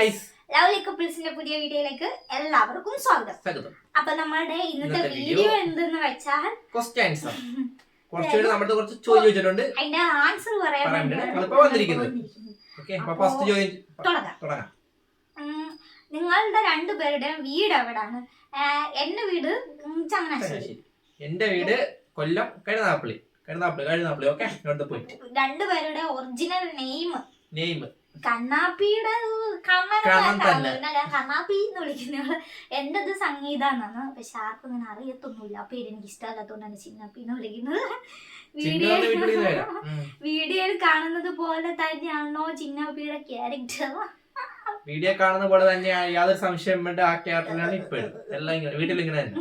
Guys lovely കപ്പിൾസിന്റെ പുതിയ വീഡിയോയിലേക്ക് എല്ലാവർക്കും സ്വാഗതം. അപ്പൊ നമ്മുടെ ഇന്നത്തെ വീഡിയോ എന്തെന്ന് വെച്ചാൽ നമ്മുടെ കുറച്ച് ചോദ്യം ചോദിച്ചിട്ടുണ്ട്. അതിന്റെ ആൻസർ പറയാൻ നിങ്ങളുടെ രണ്ടുപേരുടെയും വീട് എവിടാണ്? എന്റെ വീട് ചങ്ങനാശ്ശേരി. എന്റെ വീട് കൊല്ലം കരുനാപ്പള്ളി കരുനാപ്പള്ളി കരുനാപ്പള്ളി ഓക്കെ രണ്ടുപേരുടെ ഒറിജിനൽ നെയിം നെയിം കണ്ണാപ്പിയുടെ കണ്ണൻ തന്നെ. കണ്ണാപ്പി എന്ന് വിളിക്കുന്ന എന്റത് സംഗീത എന്നാണ് പക്ഷെ ആർക്കും അങ്ങനെ അറിയത്തൊന്നുമില്ല. ആ പേര് എനിക്ക് ഇഷ്ടമല്ലാത്തോണ്ടാണ് ചിന്നപ്പി എന്ന് വിളിക്കുന്നത്. വീഡിയോ. വീഡിയോയിൽ കാണുന്നത് പോലെ തന്നെയാണോ ചിന്നപ്പിയുടെ ക്യാരക്ടർ? വീഡിയോ കാണുന്ന പോലെ തന്നെയാണ്. യാതൊരു സംശയം വേണ്ട ആ ക്യാരക്ടറിലാണ് ഇപ്പോഴും എല്ലാം ഇങ്ങനെ. വീട്ടിൽ ഇങ്ങനെ തന്നെ.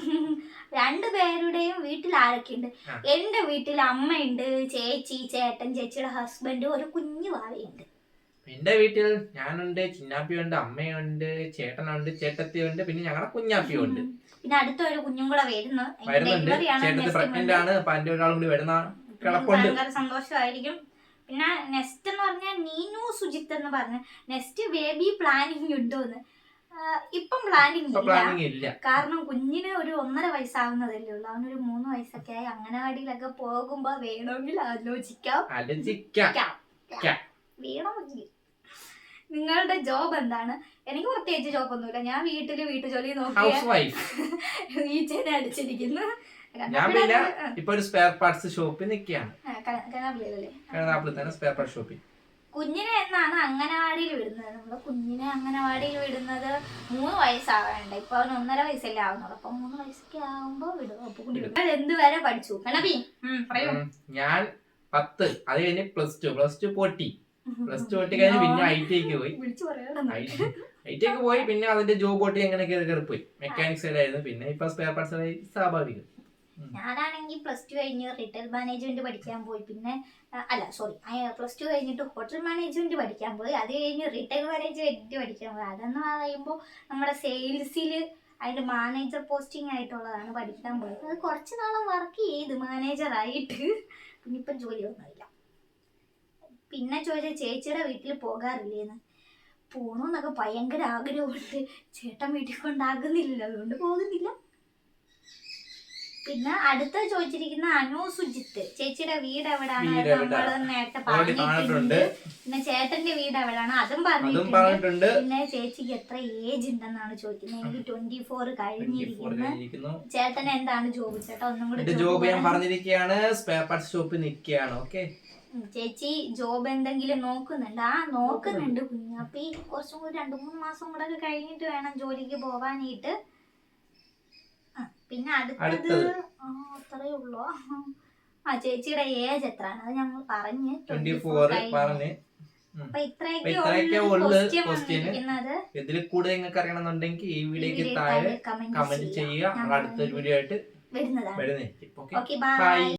രണ്ടുപേരുടെയും വീട്ടിൽ ആരൊക്കെയുണ്ട്. എന്റെ വീട്ടിൽ അമ്മയുണ്ട് ചേച്ചി ചേട്ടൻ ചേച്ചിയുടെ ഹസ്ബൻഡ് ഒരു കുഞ്ഞു ഭാവിയുണ്ട് എന്റെ വീട്ടിൽ ഞാനുണ്ട് ചിന്നാപ്പിയുണ്ട് അമ്മയുണ്ട് ചേട്ടനുണ്ട് ചേട്ടത്തിയുണ്ട് പിന്നെ ഞങ്ങളുടെ കുഞ്ഞാപ്പിയുണ്ട്. പിന്നെ അടുത്തൊരു കുഞ്ഞും കൂടെ വരുന്നു. വരുന്നുണ്ട്. ചേട്ടത്തി പ്രഗ്നന്റ് ആണ് അപ്പൊ എന്റെ ഒരാളും കൂടി വരുന്ന കിടപ്പുണ്ട്. സന്തോഷമായിരിക്കും. പിന്നെ നെക്സ്റ്റ് എന്ന് പറഞ്ഞാൽ നീനു സുജിത്ത് എന്ന് പറഞ്ഞ നെക്സ്റ്റ് ബേബി പ്ലാനിങ് ഉണ്ടോന്ന്. ഇപ്പം പ്ലാനിങ് ഇല്ല. കാരണം കുഞ്ഞിന് ഒരു ഒന്നര വയസ്സാവുന്നതല്ലേ ഉള്ളൂ. അവനൊരു മൂന്ന് വയസ്സൊക്കെ ആയി. അംഗനവാടിയിലൊക്കെ പോകുമ്പോ വേണമെങ്കിൽ ആലോചിക്കാം. ആലോചിക്കാം. വേണമെങ്കിൽ. നിങ്ങളുടെ ജോബ് എന്താണ്? എനിക്ക് പ്രത്യേകിച്ച് ജോബ് ഒന്നുമില്ല. ഞാൻ വീട്ടിൽ വീട്ടു ജോലി നോക്കിയ ഹൗസ് വൈഫ് ഈച്ചേനെ അടിച്ചിരിക്കുന്നു. ഞാൻ പിന്നെ ഇപ്പൊ ഒരു സ്പെയർ പാർട്സ് ഷോപ്പിൽ നിൽക്കുകയാണ് കരുനാപ്പള്ളി തന്നെ സ്പെയർ പാർട്സ് ഷോപ്പിൽ കുഞ്ഞിനെ എന്നാണ് അംഗനവാടിയിൽ വിടുന്നത്? നമ്മൾ കുഞ്ഞിനെ അംഗനവാടിയിൽ വിടുന്നത് മൂന്ന് വയസ്സാവേണ്ട ഇപ്പൊ അവന് ഒന്നര വയസ്സല്ലേ ആവുന്നുള്ളൂ. അപ്പൊ മൂന്ന് വയസ്സൊക്കെ ആവുമ്പോ വിടും. അപ്പൊ കുഞ്ഞ് വിടും. എന്ത് വരെ പഠിച്ചു? കണബി പറയൂ. ഞാൻ പത്ത്. അത് കഴിഞ്ഞ് പ്ലസ് ടു പ്ലസ് ടു പൊട്ടി. പ്ലസ് ടു ഒട്ടി കഴിഞ്ഞ് പിന്നെ ഐ ടി ഐക്ക് പോയി. ഐ ടി ഐക്ക് പോയി പിന്നെ അതിന്റെ ജോബ് ഒട്ടി അങ്ങനെ കയറി കയറി പോയി. മെക്കാനിക്സ് ആയിരുന്നു. പിന്നെ ഇപ്പൊ സ്പെയർ പാർട്സ് ആയി സ്വാഭാവികം. ഞാനാണെങ്കിൽ പ്ലസ് ടു കഴിഞ്ഞ് റിട്ടെയിൽ മാനേജ്മെന്റ് പഠിക്കാൻ പോയി. പിന്നെ അല്ല സോറി പ്ലസ് ടു കഴിഞ്ഞിട്ട് ഹോട്ടൽ മാനേജ്മെന്റ് പഠിക്കാൻ പോയി. അത് കഴിഞ്ഞ് റിട്ടെയിൽ മാനേജ്മെന്റ് പഠിക്കാൻ പോയി. അതെന്ന് പറയുമ്പോൾ നമ്മുടെ സെയിൽസിൽ അതിന്റെ മാനേജർ പോസ്റ്റിംഗ് ആയിട്ടുള്ളതാണ് പഠിക്കാൻ പോയത്. അത് കുറച്ച് നാളും വർക്ക് ചെയ്ത് മാനേജർ ആയിട്ട്. പിന്നെ ഇപ്പം ജോലിയൊന്നുമില്ല പിന്നെ ചോദിച്ച ചേച്ചിയുടെ വീട്ടിൽ പോകാറില്ലേന്ന്. പോണോന്നൊക്കെ ഭയങ്കര ആഗ്രഹമുണ്ട്. ചേട്ടൻ വീട്ടിൽ കൊണ്ടാകുന്നില്ലല്ലോ. അതുകൊണ്ട് പോകുന്നില്ല. പിന്നെ അടുത്ത ചോദിച്ചിരിക്കുന്ന അനു സുജിത്ത്. ചേച്ചിയുടെ വീട് എവിടാണ് വീട് അത് എവിടാ? നമ്മൾ നേരത്തെ ഓൾറെഡി പറഞ്ഞിട്ടുണ്ട്. പറഞ്ഞിട്ടുണ്ട്. പിന്നെ ചേട്ടന്റെ വീട് എവിടാണ്? അതും അതും പറഞ്ഞിട്ടുണ്ട്. പറഞ്ഞിട്ടുണ്ട്. പിന്നെ ചേച്ചിക്ക് എത്ര ഏജ് ഉണ്ടെന്നാണ് ചോദിക്കുന്നത്. എനിക്ക് ട്വന്റി ഫോർ കഴിഞ്ഞിരിക്കുന്നു. കഴിഞ്ഞിരിക്കുന്നു. ചേട്ടൻ എന്താണ് ജോബ് ചേട്ടാ ഒന്നും കൂടി എന്റെ ജോബ് ഞാൻ പറഞ്ഞിരിക്കുകയാണ് സ്പെയർ പാർട്സ് ഷോപ്പിൽ നിൽക്കുകയാണ്. ഓക്കെ ഉം, ചേച്ചി ജോബ് എന്തെങ്കിലും നോക്കുന്നുണ്ട്. ആ നോക്കുന്നുണ്ട് കുഞ്ഞാപ്പി. കുറച്ചും കൂടി രണ്ടു മൂന്ന് മാസം കൂടെ ഒക്കെ കഴിഞ്ഞിട്ട് വേണം ജോലിക്ക് പോവാനായിട്ട്. പിന്നെ അടുത്തത് അത്രേ ഉള്ളൂ? ആ ചേച്ചിയുടെ ഏജ് എത്രയാണ്? അത് ഞങ്ങൾ പറഞ്ഞ് ട്വന്റി 24 ഫോർ. പറഞ്ഞ്. ഇത്രയൊക്കെ ഉള്ളു. വന്നിരിക്കുന്നത്. ഇതിൽ കൂടുതൽ നിങ്ങൾക്ക് അറിയണമെന്നുണ്ടെങ്കിൽ ഈ വീഡിയോക്ക് താഴെ കമന്റ് ചെയ്യുക. അടുത്തൊരു വീഡിയോ ആയിട്ട് വരുന്നതാണ്. Okay bye